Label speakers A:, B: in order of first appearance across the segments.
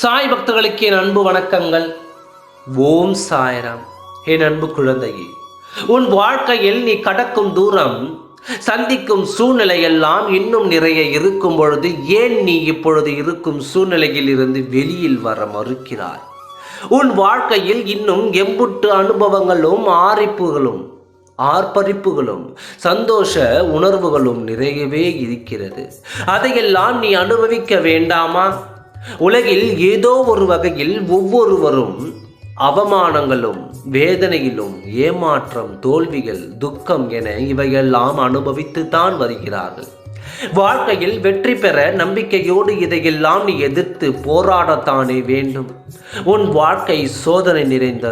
A: சாய் பக்தர்களுக்கு என் அன்பு வணக்கங்கள். ஓம் சாய்ராம். என் அன்பு குழந்தையே உன் வாழ்க்கையில் நீ கடக்கும் தூரம் சந்திக்கும் சூழ்நிலை எல்லாம் இன்னும் நிறைய இருக்கும் பொழுது ஏன் நீ இப்பொழுது இருக்கும் சூழ்நிலையில் இருந்து வெளியில் வர மறுக்கிறாய்? உன் வாழ்க்கையில் இன்னும் எம்புட்டு அனுபவங்களும் ஆரிப்புகளும் ஆர்ப்பரிப்புகளும் சந்தோஷ உணர்வுகளும் நிறையவே இருக்கிறது. அதையெல்லாம் நீ அனுபவிக்க வேண்டாமா? உலகில் ஏதோ ஒரு வகையில் ஒவ்வொருவரும் அவமானங்களும் வேதனையிலும் ஏமாற்றம் தோல்விகள் துக்கம் என இவையெல்லாம் அனுபவித்து தான் வருகிறார்கள். வாழ்க்கையில் வெற்றி பெற நம்பிக்கையோடு இதையெல்லாம் நீ எதிர்த்து போராடத்தானே வேண்டும். உன் வாழ்க்கை சோதனை நிறைந்த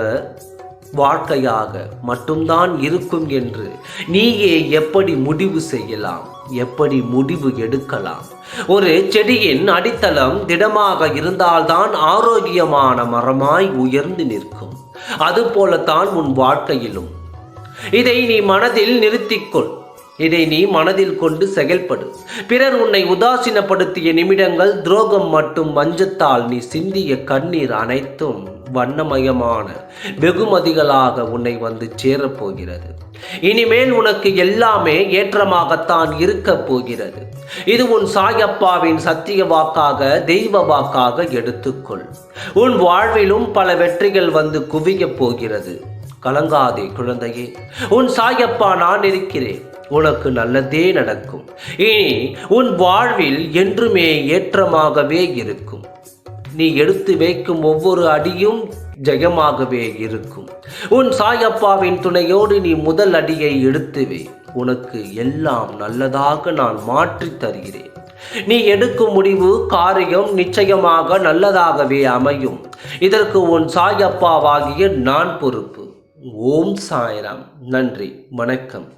A: வாழ்க்கையாக மட்டும்தான் இருக்கும் என்று நீயே எப்படி முடிவு செய்யலாம்? எப்படி முடிவு எடுக்கலாம்? ஒரு செடியின் அடித்தளம் திடமாக இருந்தால்தான் ஆரோக்கியமான மரமாய் உயர்ந்து நிற்கும். அதுபோலத்தான் உன் வாழ்க்கையிலும். இதை நீ மனதில் நிறுத்திக்கொள். இதை நீ மனதில் கொண்டு செயல்படு. பிறர் உன்னை உதாசீனப்படுத்திய நிமிடங்கள் துரோகம் மற்றும் மஞ்சத்தால் நீ சிந்திய கண்ணீர் அனைத்தும் வண்ணமயமான வெகுமதிகளாக உன்னை வந்து சேரப்போகிறது. இனிமேல் உனக்கு எல்லாமே ஏற்றமாகத்தான் இருக்கப் போகிறது. இது உன் சாயப்பாவின் சத்திய வாக்காக தெய்வ வாக்காக எடுத்துக்கொள். உன் வாழ்விலும் பல வெற்றிகள் வந்து குவியப் போகிறது. கலங்காதே குழந்தையே உன் சாயப்பா நான் இருக்கிறேன். உனக்கு நல்லதே நடக்கும். இனி உன் வாழ்வில் என்றுமே ஏற்றமாகவே இருக்கும். நீ எடுத்து வைக்கும் ஒவ்வொரு அடியும் ஜெயமாகவே இருக்கும். உன் சாயப்பாவின் துணையோடு நீ முதல் அடியை எடுத்து வை. உனக்கு எல்லாம் நல்லதாக நான் மாற்றித் தருகிறேன். நீ எடுக்கும் முடிவு காரியம் நிச்சயமாக நல்லதாகவே அமையும். இதற்கு உன் சாயப்பாவாகிய நான் பொறுப்பு. ஓம் சாய்ராம். நன்றி. வணக்கம்.